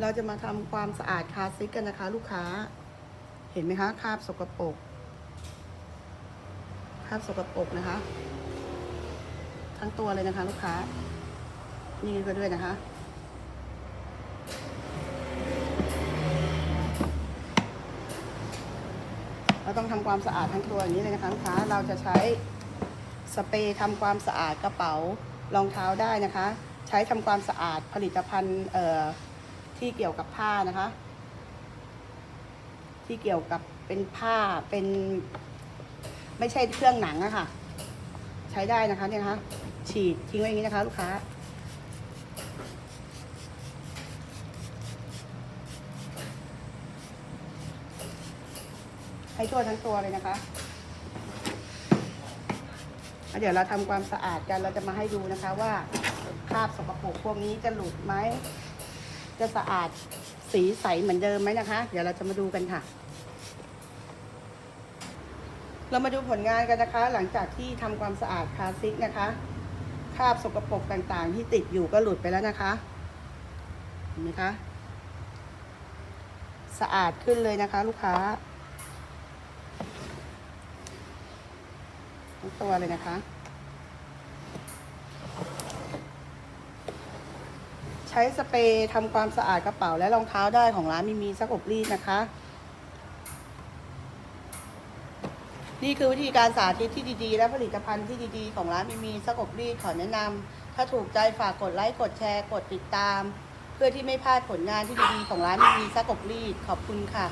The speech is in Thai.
เราจะมาทำความสะอาดคาซิกกันนะคะ ลูกค้า เห็นไหมคะคราบสกปรกคราบสกปรกนะคะ ทั้งตัวเลยนะคะ ลูกค้า นี่ก็ด้วยนะคะเราต้องทำความสะอาดทั้งตัวอย่างนี้เลยนะคะลูกค้าเราจะใช้สเปรย์ทำความสะอาดกระเป๋ารองเท้าได้นะคะ ใช้ทำความสะอาดผลิตภัณฑ์เอ่อ ที่เกี่ยวกับผ้านะคะ ที่เกี่ยวกับเป็นผ้าเป็น ไม่ใช่เครื่องหนังอะค่ะ ใช้ได้นะคะเนี่ยนะคะ ฉีดทิ้งไว้อย่างนี้นะคะ ลูกค้าให้ทั่วทั้งตัวเลยนะคะเดี๋ยวเราทำความสะอาดกันเราจะมาให้ดูนะคะว่าคราบสกปรกพวกนี้จะหลุดไหม จะสะอาดสีใสเหมือนเดิมไหมนะคะ เดี๋ยวเราจะมาดูกันค่ะ เรามาดูผลงานกันนะคะ หลังจากที่ทำความสะอาดคาซิกนะคะคราบสกปรกต่างๆ ที่ติดอยู่ก็หลุดไปแล้วนะคะเห็นไหมคะสะอาดขึ้นเลยนะคะ ลูกค้าทั้งตัวเลยนะคะ ใช้สเปรย์ทำความสะอาดกระเป๋าและรองเท้าได้ของร้านมีมีซักอบรีดนะคะ นี่คือวิธีการสาธิตที่ดีๆ และผลิตภัณฑ์ที่ดีๆ ของร้านมีมีซักอบรีดขอแนะนำถ้าถูกใจฝากกดไลค์กดแชร์ กดติดตาม เพื่อที่ไม่พลาดผลงานที่ดีๆของร้านมีมีซักอบรีดขอบคุณค่ะ